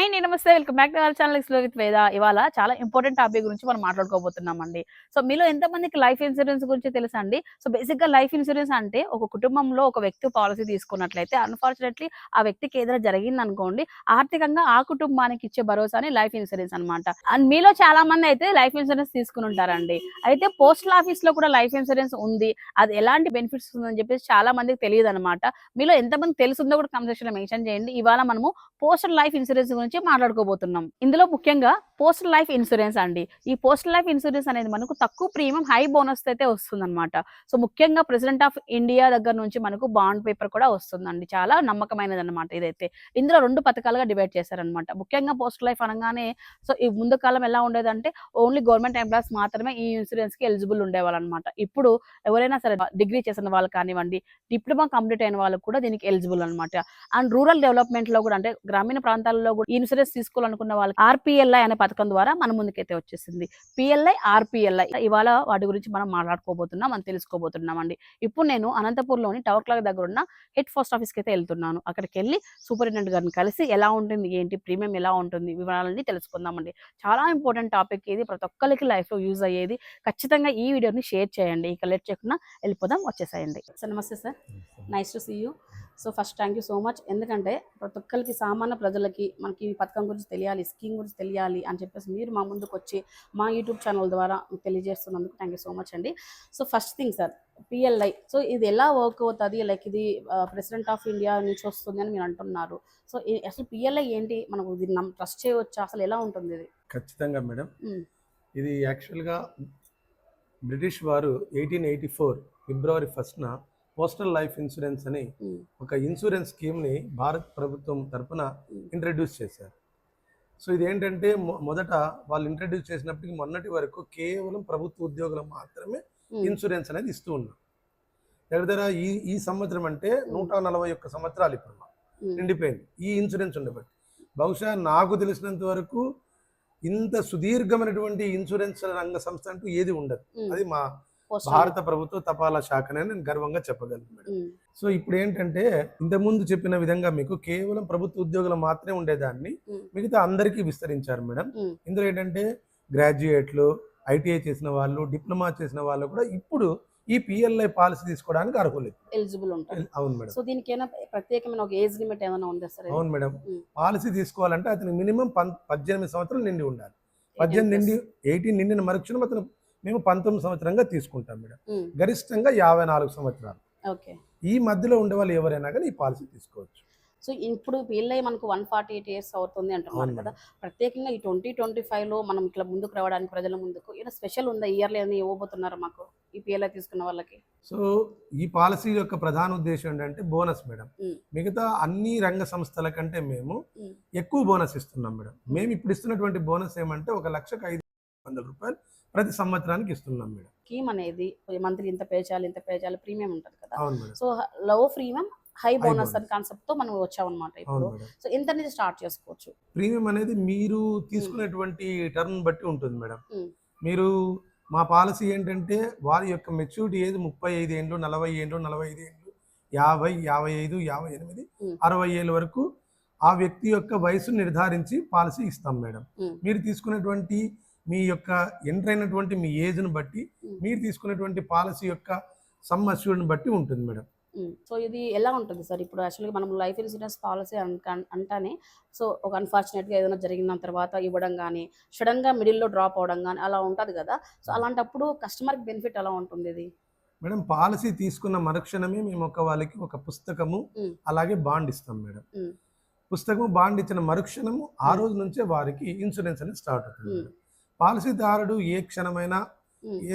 Hi అండి నమస్తే. Welcome back to our channel ఎక్స్లో విత్ వేద. ఇవాళ చాలా ఇంపార్టెంట్ టాపిక్ గురించి మనం మాట్లాడుకోబోతున్నామండి. సో మీలో ఎంతమందికి లైఫ్ ఇన్సూరెన్స్ గురించి తెలుసా అండి? సో బేసిక్గా లైఫ్ ఇన్సూరెన్స్ అంటే ఒక కుటుంబంలో ఒక వ్యక్తి పాలసీ తీసుకున్నట్లయితే అన్ఫార్చునేట్లీ ఆ వ్యక్తికి ఏదైనా జరిగింది అనుకోండి ఆర్థికంగా ఆ కుటుంబానికి ఇచ్చే భరోసాని లైఫ్ ఇన్సూరెన్స్ అన్నమాట. అండ్ మీలో చాలా మంది అయితే లైఫ్ ఇన్సూరెన్స్ తీసుకుని ఉంటారండి. అయితే పోస్టల్ ఆఫీస్లో కూడా లైఫ్ ఇన్సూరెన్స్ ఉంది. అది ఎలాంటి బెనిఫిట్స్ ఉందని చెప్పేసి చాలా మందికి తెలియదు అనమాట మీలో ఎంతమంది తెలుసుందో కూడా కన్సెషన్ మెన్షన్ చేయండి. ఇవాళ మనము పోస్టల్ లైఫ్ ఇన్సూరెన్స్ గురించి మాట్లాడుకోబోతున్నాం. ఇందులో ముఖ్యంగా పోస్టల్ లైఫ్ ఇన్సూరెన్స్ అండి. ఈ పోస్టల్ లైఫ్ ఇన్సూరెన్స్ అనేది మనకు తక్కువ ప్రీమియం హై బోనస్ అయితే వస్తుంది సో ముఖ్యంగా ప్రెసిడెంట్ ఆఫ్ ఇండియా దగ్గర నుంచి మనకు బాండ్ పేపర్ కూడా వస్తుందండి. చాలా నమ్మకమైనది అనమాట ఇదైతే. ఇందులో రెండు పథకాలుగా డివైడ్ చేశారనమాట ముఖ్యంగా పోస్టల్ లైఫ్ అనగానే సో ఈ ముందు కాలం ఎలా ఉండేదంటే ఓన్లీ గవర్నమెంట్ ఎంప్లాయీస్ మాత్రమే ఈ ఇన్సూరెన్స్కి ఎలిజిబుల్ ఉండేవాళ్ళు అనమాట ఇప్పుడు ఎవరైనా సరే డిగ్రీ చేసిన వాళ్ళు కానివ్వండి డిప్లొమా కంప్లీట్ అయిన వాళ్ళు కూడా దీనికి ఎలిజిబుల్ అనమాట అండ్ రూరల్ డెవలప్మెంట్లో కూడా అంటే గ్రామీణ ప్రాంతాలలో కూడా ఈ ఇన్సూరెన్స్ తీసుకోవాలనుకున్న వాళ్ళకి ఆర్పిఎల్ఐ అనే పథకం ద్వారా మన ముందుకైతే వచ్చేసింది. పిఎల్ఐ ఆర్పిఎల్ఐ ఇవాళ వాటి గురించి మనం మాట్లాడుకోబోతున్నాం మనం తెలుసుకోబోతున్నాం అండి ఇప్పుడు నేను అనంతపూర్లోని టవర్ క్లాక్ దగ్గర ఉన్న హెడ్ పోస్ట్ ఆఫీస్కి అయితే వెళ్తున్నాను. అక్కడికి వెళ్ళి సూపరింటెండెంట్ గారిని కలిసి ఎలా ఉంటుంది ఏంటి ప్రీమియం ఎలా ఉంటుంది వివరాలన్నీ తెలుసుకుందామండి. చాలా ఇంపార్టెంట్ టాపిక్ ఇది. ప్రతి ఒక్కరికి లైఫ్లో యూజ్ అయ్యేది. ఖచ్చితంగా ఈ వీడియోని షేర్ చేయండి. ఇక లెట్ చేయకుండా వెళ్ళిపోదాం వచ్చేసాయండి. సార్ నమస్తే sir. Nice to see you. So first thank you so much. ఎందుకంటే ప్రతి ఒక్కరికి సామాన్య ప్రజలకి మనకి ఈ పథకం గురించి తెలియాలి స్కీమ్ గురించి తెలియాలి అని చెప్పేసి మీరు మా ముందుకు వచ్చి మా యూట్యూబ్ ఛానల్ ద్వారా తెలియజేస్తున్నందుకు థ్యాంక్ యూ సో మచ్ అండి. So first thing sir PLI. So ఇది ఎలా వర్క్ అవుతుంది? లైక్ ఇది ప్రెసిడెంట్ ఆఫ్ ఇండియా నుంచి వస్తుంది అని మీరు అంటున్నారు. సో అసలు పిఎల్ఐ ఏంటి? మనకు ఇది ట్రస్ట్ చేయవచ్చా? అసలు ఎలా ఉంటుంది ఇది? ఖచ్చితంగా మేడం. ఇది యాక్చువల్గా బ్రిటిష్ వారు ఎయిటీన్ ఎయిటీ ఫోర్ ఫిబ్రవరి ఫస్ట్న పోస్టల్ లైఫ్ ఇన్సూరెన్స్ అని. ఒక ఇన్సూరెన్స్ స్కీమ్ని భారత్ ప్రభుత్వం తరపున మ్మ్. ఇంట్రడ్యూస్ చేశారు సో ఇదేంటంటే మొ- మొదట వాళ్ళు ఇంట్రడ్యూస్ చేసినప్పటికీ మొన్నటి వరకు కేవలం ప్రభుత్వ ఉద్యోగులు మాత్రమే. ఇన్సూరెన్స్ అనేది ఇస్తూ ఉన్నారు దగ్గర దగ్గర ఈ ఈ సంవత్సరం అంటే నూట నలభై ఒక్క సంవత్సరాలు ఇప్పుడు. నిండిపోయింది ఈ ఇన్సూరెన్స్ ఉండబట్టి బహుశా నాకు తెలిసినంత వరకు ఇంత సుదీర్ఘమైనటువంటి ఇన్సూరెన్స్ రంగ సంస్థ అంటూ ఏది ఉండదు. అది మా భారత ప్రభుత్వ తపాలా శాఖనే నేను గర్వంగా చెప్పగలను మేడం. సో ఇప్పుడు ఏంటంటే ఇంతకుముందు చెప్పిన విధంగా మీకు కేవలం ప్రభుత్వ ఉద్యోగులు మాత్రమే ఉండేదాన్ని. మిగతా అందరికీ విస్తరించారు మేడం. ఇందులో ఏంటంటే గ్రాడ్యుయేట్లు ఐటీఐ చేసిన వాళ్ళు డిప్లొమా చేసిన వాళ్ళు కూడా ఇప్పుడు ఈ పిఎల్ఐ పాలసీ తీసుకోవడానికి అర్హులు ఎలిజిబుల్ అవును మేడం సో దీనికి ఏమైనా ప్రత్యేకమైన ఒక ఏజ్ లిమిట్ ఏమైనా ఉందా సార్? అవును మేడం. పాలసీ తీసుకోవాలంటే అతనికి మినిమం పద్దెనిమిది సంవత్సరాలు నిండి ఉండాలి పద్దెనిమిది నిండి ఎయిటీన్ నిండిన మరుక్షణం అతను మేము పంతొమ్మిది సంవత్సరంగా తీసుకుంటాం మేడం. గరిష్టంగా యాభై నాలుగు సంవత్సరాలు. ఓకే. ఈ మధ్యలో ఉండే వాళ్ళు ఎవరైనా కానీ ఈ పాలసీ తీసుకోవచ్చు. సో ఇప్పుడు పిల్లై మనకు వన్ ఫార్టీ ఎయిట్ ఇయర్స్ అవుతుంది అంటున్నారు కదా. ప్రత్యేకంగా ఈ ట్వంటీ ట్వంటీ ఫైవ్లో మనం ఇట్లా ముందుకు రావడానికి ప్రజల ముందుకు ఏదైనా స్పెషల్ ఉందా ఇయర్లీ ఏమైనా ఇవ్వబోతున్నారు మాకు? ఈ పిఎల్ఐ తీసుకున్న వాళ్ళకి. సో ఈ పాలసీ యొక్క ప్రధాన ఉద్దేశం ఏంటంటే బోనస్ మేడం. మిగతా అన్ని రంగ సంస్థల కంటే మేము మ్మ్. ఎక్కువ బోనస్ ఇస్తున్నాం మేడం. మేము ఇప్పుడు ఇస్తున్నటువంటి బోనస్ ఏమంటే ఒక లక్షకు ఐదు వందల రూపాయలు ప్రతి సంవత్సరానికి ఇస్తున్నాం మేడం. స్కీమ్ అనేది మంత్లీ ఇంత పే చేయాలి ఇంత పే చేయాలి ప్రీమియం ఉంటుంది కదా. అవును madam. So low premium high bonus. అని కాన్సెప్ట్తో మనం వచ్చామన్నమాట ఇప్పుడు. సో ఎంత నుంచి స్టార్ట్ చేసుకోవచ్చు. ప్రీమియం అనేది మీరు తీసుకునేటువంటి టర్మ్ బట్టి ఉంటుంది మేడం. మీరు మా పాలసీ ఏంటంటే వారి యొక్క మెచ్యూరిటీ ఏజ్ ముప్పై ఐదు ఏండ్లు నలభై ఏండ్లు నలభై ఐదు ఏండ్లు యాభై యాభై ఐదు యాభై ఎనిమిది. అరవై ఏళ్ళ వరకు ఆ వ్యక్తి యొక్క వయసు నిర్ధారించి పాలసీ ఇస్తాం మేడం. మీరు తీసుకునేటువంటి మీ యొక్క ఎంటర్ అయినటువంటి మీ ఏజ్ను బట్టి. మీరు తీసుకునేటువంటి పాలసీ యొక్క సమ్ బట్టి ఉంటుంది మేడం సో ఇది ఎలా ఉంటుంది సార్ ఇప్పుడు యాక్చువల్గా మనం లైఫ్ ఇన్సూరెన్స్ పాలసీ అంటానే సో ఒక అన్ఫార్చునేట్గా ఏదైనా జరిగిన తర్వాత ఇవ్వడం కానీ సడన్గా మిడిల్లో డ్రాప్ అవడం కానీ అలా ఉంటుంది కదా సో అలాంటప్పుడు కస్టమర్కి బెనిఫిట్ ఎలా ఉంటుంది ఇది మేడం పాలసీ తీసుకున్న మరుక్షణమే మేము ఒక వాళ్ళకి ఒక పుస్తకము. అలాగే బాండ్ ఇస్తాం మేడం. పుస్తకము బాండ్ ఇచ్చిన మరుక్షణము ఆ. రోజు నుంచే వారికి ఇన్సూరెన్స్ అనేది స్టార్ట్ అవుతుంది. పాలసీదారుడు ఏ క్షణమైనా.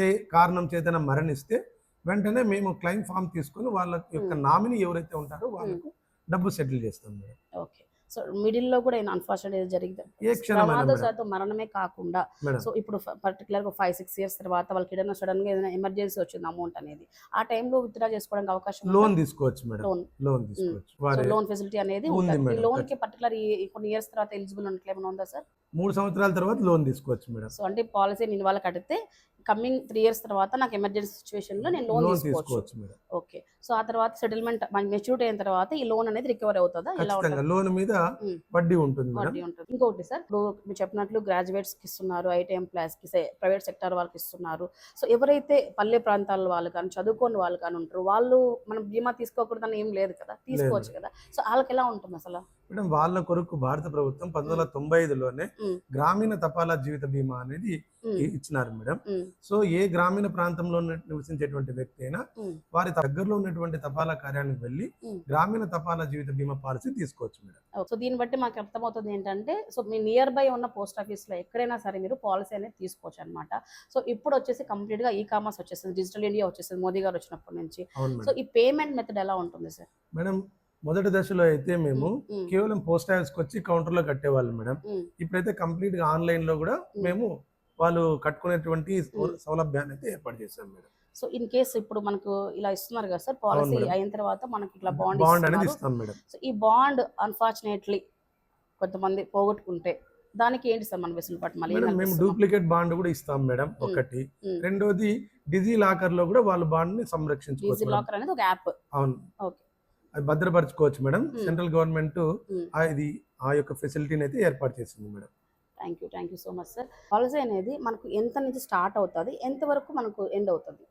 ఏ కారణం చేతన మరణిస్తే వెంటనే మేము క్లైమ్ ఫామ్ తీసుకొని వాళ్ళ యొక్క. నామినీ ఎవరైతే ఉంటారో వాళ్ళకు డబ్బు సెటిల్ చేస్తాం మేడం. ఓకే. సో మిడిల్లో కూడా అన్ఫార్చునేట్ జరిగింది. ప్రమాదశాతం మరణమే కాకుండా సో ఇప్పుడు పర్టికులర్గా ఫైవ్ సిక్స్ ఇయర్స్ తర్వాత వాళ్ళకి ఏదైనా సడన్గా ఏదైనా ఎమర్జెన్సీ వచ్చింది అమౌంట్ అనేది ఆ టైంలో విత్డ్రా చేసుకోవడానికి అవకాశం లోన్ తీసుకోవచ్చు మేడం. లోన్ లోన్ తీసుకోవచ్చు. ఫెసిలిటీ అనేది ఉంది. లోన్కి పర్టికులర్ కొన్ని ఇయర్స్ తర్వాత ఎలిజిబుల్ ఉన్నట్లు ఏమైనా ఉందా సార్ మూడు సంవత్సరాల తర్వాత లోన్ తీసుకోవచ్చు మేడం. సో అంటే పాలసీ నేను ఇవాళ కడితే కమింగ్ త్రీ ఇయర్స్ తర్వాత నాకు ఎమర్జెన్సీ సిచ్యువేషన్లో నేను లోన్ తీసుకోవచ్చు. మేడం. ఓకే. సో ఆ తర్వాత సెటిల్మెంట్ మెచ్యూరిటీ అయిన తర్వాత ఈ లోన్ అనేది రికవర్ అవుతుందా? ఎలా లోన్ మీద. వడ్డీ ఉంటుంది వడ్డీ ఉంటుంది. ఇంకొకటి సార్ ఇప్పుడు మీరు చెప్పినట్లు గ్రాడ్యుయేట్స్కి ఇస్తున్నారు ఐటీ ఎంప్లాయీస్కి ప్రైవేట్ సెక్టర్ వాళ్ళకి ఇస్తున్నారు. సో ఎవరైతే పల్లె ప్రాంతాల వాళ్ళు కానీ చదువుకోని వాళ్ళు కానీ ఉంటారు వాళ్ళు మనం బీమా తీసుకోకూడదని ఏం లేదు కదా? తీసుకోవచ్చు కదా? సో వాళ్ళకి ఎలా ఉంటుంది అసలు? మేడం వాళ్ళ కొరకు భారత ప్రభుత్వం పంతొమ్మిది వందల తొంభై ఐదులోనే. గ్రామీణ తపాలా జీవిత బీమా అనేది ఇచ్చినారు మేడం. సో ఏ గ్రామీణ ప్రాంతంలో నివసించేటువంటి వ్యక్తి అయినా. వారి దగ్గరలో ఉన్నటువంటి తపాలా కార్యానికి వెళ్ళి. గ్రామీణ తపాలా జీవిత బీమా పాలసీ తీసుకోవచ్చు మేడం. సో దీన్ని బట్టి మాకు అర్థమవుతుంది ఏంటంటే సో మీ నియర్ బై ఉన్న పోస్ట్ ఆఫీస్లో ఎక్కడైనా సరే మీరు పాలసీ అనేది తీసుకోవచ్చు అనమాట సో ఇప్పుడు వచ్చేసి కంప్లీట్గా ఈ కామర్స్ వచ్చేసింది డిజిటల్ ఇండియా వచ్చేసింది మోదీ గారు వచ్చినప్పటి నుంచి. సో ఈ పేమెంట్ మెథడ్ ఎలా ఉంటుంది సార్? మేడం మొదటి దశలో అయితే మేము కేవలం పోస్ట్ ఆఫీస్కి వచ్చి కౌంటర్లో కట్టేవాళ్ళం మేడం. ఇప్పుడైతే కంప్లీట్గా ఆన్లైన్లో కూడా మేము వాళ్ళు కట్టుకునేటువంటి. సౌలభ్యాన్ని అయితే ఏర్పాటు చేశాం మేడం. సో ఇన్ కేస్ ఇప్పుడు మనకు ఇలా ఇస్తున్నారు కదా సార్ పాలసీ. అయిన తర్వాత మనకి ఇట్లా బాండ్ బాండ్ అనేది ఇస్తాం మేడం. సో ఈ బాండ్ అన్ఫార్చునేట్లీ కొంతమంది పోగొట్టుకుంటే దానికి ఏంటి సార్ మన వెసులుబాటు? మళ్ళీ మేము డూప్లికేట్ బాండ్ కూడా ఇస్తాం మేడం ఒకటి. రెండోది డిజీ లాకర్లో కూడా వాళ్ళు బాండ్ని సంరక్షించుకోవచ్చు మేడం. లాకర్ అనేది ఒక యాప్. అవును. ఓకే. అది భద్రపరచుకోవచ్చు మేడం. ఉమ్. Central government um. ఇది ఆ యొక్క ఫెసిలిటీని అయితే ఏర్పాటు చేసింది madam. Thank you thank you so much sir policy అనేది మనకు ఎంత నుంచి స్టార్ట్ అవుతుంది ఎంత వరకు మనకు ఎండ్ అవుతుంది?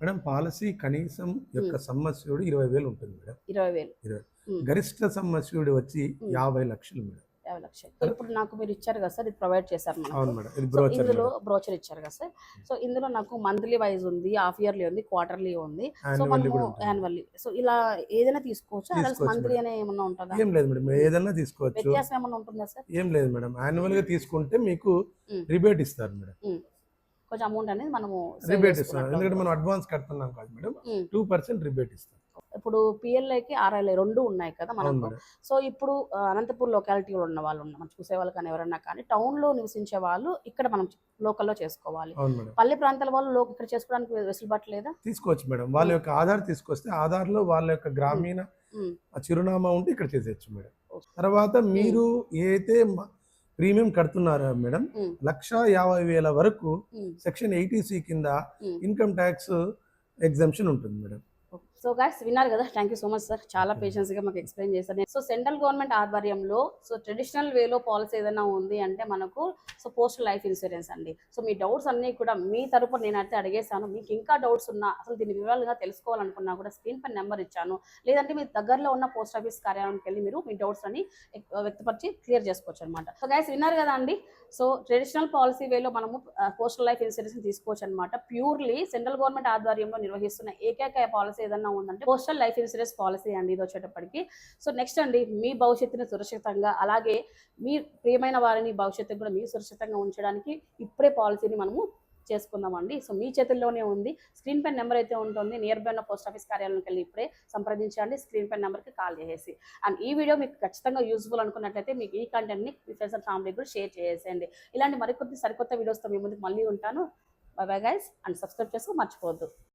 మేడం పాలసీ కనీసం యొక్క సమ్మస్యుడు ఇరవై వేలు ఉంటుంది మేడం. ఇరవై వేలు. ఇరవై. గరిష్ట సమ్మస్యుడు వచ్చి. యాభై లక్షలు మేడం. యాభై లక్షలు ఇప్పుడు నాకు మీరు ఇచ్చారు కదా సార్ ఇది ప్రొవైడ్ చేశారు మనకు. ఇందులో బ్రోచర్ ఇచ్చారు కదా సార్. సో ఇందులో నాకు మంత్లీ వైజ్ ఉంది హాఫ్ ఇయర్లీ ఉంది క్వార్టర్లీ ఉంది. సో మనము. యాన్యువల్లీ సో ఇలా ఏదైనా తీసుకోవచ్చు? మంత్లీ. అనే ఏమన్నా ఉంటుందా? ఏం లేదు మేడం ఏదైనా తీసుకోవచ్చు. వ్యత్యాసం ఏమన్నా ఉంటుందా సార్? ఏం లేదు మేడం యాన్యువల్గా తీసుకుంటే మీకు. రిబేట్ ఇస్తారు మేడం. కొంచెం అమౌంట్ అనేది మనము రిబేట్ చేసుకున్నట్లు ఎందుకంటే మనం. అడ్వాన్స్ కడుతున్నాం కాదు మేడం. టూ పర్సెంట్ రిబేట్ ఇస్తారు ఇప్పుడు పిఎల్ఐకి ఆర్ఐఎల్ఐ రెండు ఉన్నాయి కదా మనకు. సో ఇప్పుడు అనంతపూర్ లొకాలిటీలో ఉన్న వాళ్ళు మనం చూసే వాళ్ళు కానీ ఎవరన్నా కానీ టౌన్లో నివసించే వాళ్ళు ఇక్కడ మనం లోకల్లో చేసుకోవాలి. పల్లె ప్రాంతాల వాళ్ళు ఇక్కడ చేసుకోవడానికి వెసులుబాటు లేదా తీసుకోవచ్చు మేడం. వాళ్ళ యొక్క ఆధార్ తీసుకొస్తే ఆధార్లో వాళ్ళ యొక్క గ్రామీణ చిరునామా ఉంటే ఇక్కడ చేసేయచ్చు మేడం. తర్వాత మీరు ఏదైతే ప్రీమియం కడుతున్నారో మేడం లక్ష యాభై వేల వరకు సెక్షన్ ఎయిటీసీ కింద. ఇన్కమ్ ట్యాక్స్ ఎగ్జామ్షన్ ఉంటుంది మేడం. సో గాయస్ విన్నారు కదా? Thank you so much sir చాలా పేషెన్స్గా మాకు ఎక్స్ప్లెయిన్ చేశారు. సో సెంట్రల్ గవర్నమెంట్ ఆధ్వర్యంలో సో ట్రెడిషనల్ వేలో పాలసీ ఏదైనా ఉంది అంటే మనకు సో పోస్టల్ లైఫ్ ఇన్సూరెన్స్ అండి. సో మీ డౌట్స్ అన్ని కూడా మీ తరపున నేనైతే అడిగేశాను. మీకు ఇంకా డౌట్స్ ఉన్నా అసలు దీని వివరాలుగా తెలుసుకోవాలనుకున్నా కూడా స్క్రీన్ పై నెంబర్ ఇచ్చాను. లేదంటే మీ దగ్గరలో ఉన్న పోస్ట్ ఆఫీస్ కార్యాలయానికి వెళ్ళి మీరు మీ డౌట్స్ అని వ్యక్తపరిచి క్లియర్ చేసుకోవచ్చు అనమాట సో గైస్ విన్నారు కదా అండి? సో ట్రెడిషనల్ పాలసీ వేలో మనము పోస్టల్ లైఫ్ ఇన్సూరెన్స్ తీసుకోవచ్చు అనమాట ప్యూర్లీ సెంట్రల్ గవర్నమెంట్ ఆధ్వర్యంలో నిర్వహిస్తున్న ఏకైక పాలసీ ఏదన్నా ఉందంటే పోస్టల్ లైఫ్ ఇన్సూరెన్స్ పాలసీ అండి ఇది వచ్చేటప్పటికి. సో నెక్స్ట్ అండి మీ భవిష్యత్తుని సురక్షితంగా అలాగే మీ ప్రియమైన వారిని భవిష్యత్తుకు కూడా మీరు సురక్షితంగా ఉంచడానికి ఇప్పుడే పాలసీని మనము చేసుకుందామండి. సో మీ చేతుల్లోనే ఉంది. స్క్రీన్ పై నెంబర్ అయితే ఉంటుంది. నియర్ బై ఉన్న పోస్ట్ ఆఫీస్ కార్యాలయంకి వెళ్ళి ఇప్పుడే సంప్రదించండి. స్క్రీన్ పై నెంబర్కి కాల్ చేసేసి. అండ్ ఈ వీడియో మీకు ఖచ్చితంగా యూస్ఫుల్ అనుకున్నట్లయితే మీకు ఈ కంటెంట్ని మీ ఫ్రెండ్స్ అండ్ ఫ్యామిలీ కూడా షేర్ చేసేయండి. ఇలాంటి మరికొద్ది సరికొత్త వీడియోస్తో మీ ముందుకు మళ్ళీ ఉంటాను. Bye bye guys and subscribe చేసుకో మర్చిపోవద్దు.